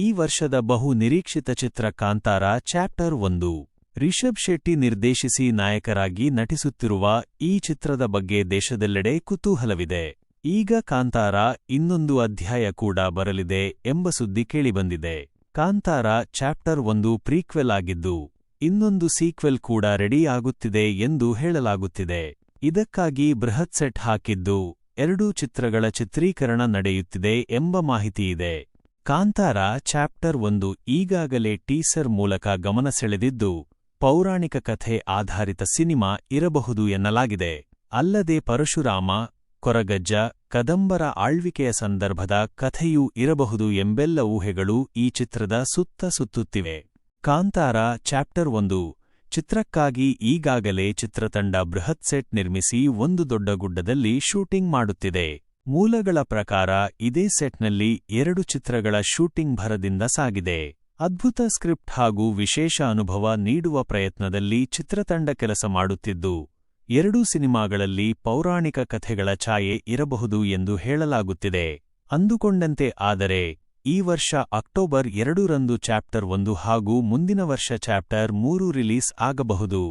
ಈ ವರ್ಷದ ಬಹು ನಿರೀಕ್ಷಿತ ಚಿತ್ರ ಕಾಂತಾರ ಚಾಪ್ಟರ್ ಒಂದು. ರಿಷಬ್ ಶೆಟ್ಟಿ ನಿರ್ದೇಶಿಸಿ ನಾಯಕರಾಗಿ ನಟಿಸುತ್ತಿರುವ ಈ ಚಿತ್ರದ ಬಗ್ಗೆ ದೇಶದೆಲ್ಲೆಡೆ ಕುತೂಹಲವಿದೆ. ಈಗ ಕಾಂತಾರ ಇನ್ನೊಂದು ಅಧ್ಯಾಯ ಕೂಡ ಬರಲಿದೆ ಎಂಬ ಸುದ್ದಿ ಕೇಳಿಬಂದಿದೆ. ಕಾಂತಾರ ಚಾಪ್ಟರ್ ಒಂದು ಪ್ರೀಕ್ವೆಲ್ ಆಗಿದ್ದು, ಇನ್ನೊಂದು ಸೀಕ್ವೆಲ್ ಕೂಡ ರೆಡಿ ಆಗುತ್ತಿದೆ ಎಂದು ಹೇಳಲಾಗುತ್ತಿದೆ. ಇದಕ್ಕಾಗಿ ಬೃಹತ್ ಸೆಟ್ ಹಾಕಿದ್ದು, ಎರಡೂ ಚಿತ್ರಗಳ ಚಿತ್ರೀಕರಣ ನಡೆಯುತ್ತಿದೆ ಎಂಬ ಮಾಹಿತಿಯಿದೆ. ಕಾಂತಾರ ಚಾಪ್ಟರ್ ಒಂದು ಈಗಾಗಲೇ ಟೀಸರ್ ಮೂಲಕ ಗಮನ ಸೆಳೆದಿದ್ದು ಪೌರಾಣಿಕ ಕಥೆ ಆಧಾರಿತ ಸಿನಿಮಾ ಇರಬಹುದು ಎನ್ನಲಾಗಿದೆ. ಅಲ್ಲದೆ ಪರಶುರಾಮ, ಕೊರಗಜ್ಜ, ಕದಂಬರ ಆಳ್ವಿಕೆಯ ಸಂದರ್ಭದ ಕಥೆಯೂ ಇರಬಹುದು ಎಂಬೆಲ್ಲ ಊಹೆಗಳು ಈ ಚಿತ್ರದ ಸುತ್ತ ಸುತ್ತುತ್ತಿವೆ. ಕಾಂತಾರ ಚಾಪ್ಟರ್ ಒಂದು ಚಿತ್ರಕ್ಕಾಗಿ ಈಗಾಗಲೇ ಚಿತ್ರತಂಡ ಬೃಹತ್ ಸೆಟ್ ನಿರ್ಮಿಸಿ ಒಂದು ದೊಡ್ಡ ಗುಡ್ಡದಲ್ಲಿ ಶೂಟಿಂಗ್ ಮಾಡುತ್ತಿದೆ. ಮೂಲಗಳ ಪ್ರಕಾರ ಇದೇ ಸೆಟ್ನಲ್ಲಿ ಎರಡು ಚಿತ್ರಗಳ ಶೂಟಿಂಗ್ ಭರದಿಂದ ಸಾಗಿದೆ. ಅದ್ಭುತ ಸ್ಕ್ರಿಪ್ಟ್ ಹಾಗೂ ವಿಶೇಷ ಅನುಭವ ನೀಡುವ ಪ್ರಯತ್ನದಲ್ಲಿ ಚಿತ್ರತಂಡ ಕೆಲಸ ಮಾಡುತ್ತಿದ್ದು, ಎರಡೂ ಸಿನಿಮಾಗಳಲ್ಲಿ ಪೌರಾಣಿಕ ಕಥೆಗಳ ಛಾಯೆ ಇರಬಹುದು ಎಂದು ಹೇಳಲಾಗುತ್ತಿದೆ. ಅಂದುಕೊಂಡಂತೆ ಆದರೆ, ಈ ವರ್ಷ ಅಕ್ಟೋಬರ್ ಎರಡರಂದು ಚಾಪ್ಟರ್ ಒಂದು ಹಾಗೂ ಮುಂದಿನ ವರ್ಷ ಚಾಪ್ಟರ್ ಮೂರು ರಿಲೀಸ್ ಆಗಬಹುದು.